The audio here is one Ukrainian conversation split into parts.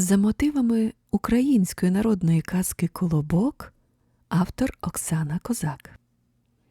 За мотивами української народної казки Колобок, автор Оксана Козак.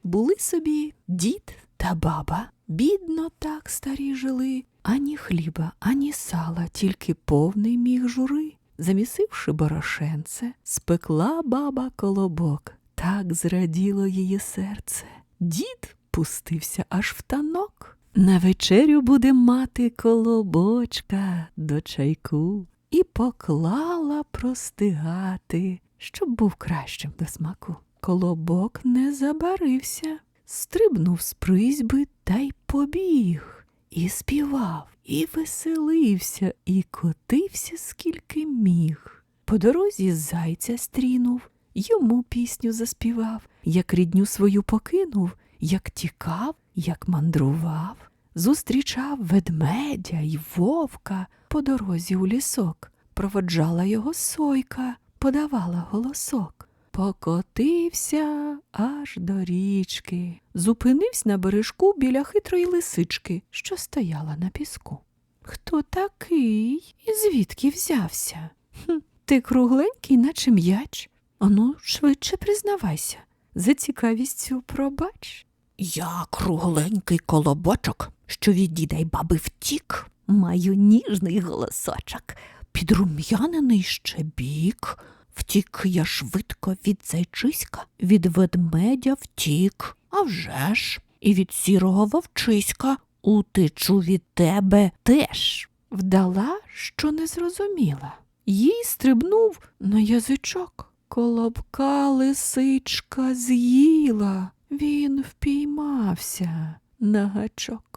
Були собі дід та баба, бідно так старі жили, ані хліба, ані сала, тільки повний міг жури. Замісивши борошенце, спекла баба колобок, так зраділо її серце. Дід пустився аж в танок. На вечерю буде мати колобочка до чайку і поклала простигати, щоб був кращим до смаку. Колобок не забарився, стрибнув з призьби та й побіг, і співав, і веселився, і котився скільки міг. По дорозі зайця стрінув, йому пісню заспівав, як рідню свою покинув, як тікав, як мандрував, зустрічав ведмедя й вовка по дорозі у лісок, проводжала його сойка, подавала голосок. Покотився аж до річки, зупинився на бережку біля хитрої лисички, що стояла на піску. Хто такий і звідки взявся? Хм, ти кругленький, наче м'яч. Ану, швидше признавайся, за цікавістю пробач. Я кругленький колобочок, що від діда й баби втік, маю ніжний голосочок, підрум'янений ще бік. Втік я швидко від зайчиська, від ведмедя втік, а вже ж, і від сірого вовчиська утечу від тебе теж. Вдала, що не зрозуміла. Їй стрибнув на язичок. Колобка лисичка з'їла. Він впіймався на гачок.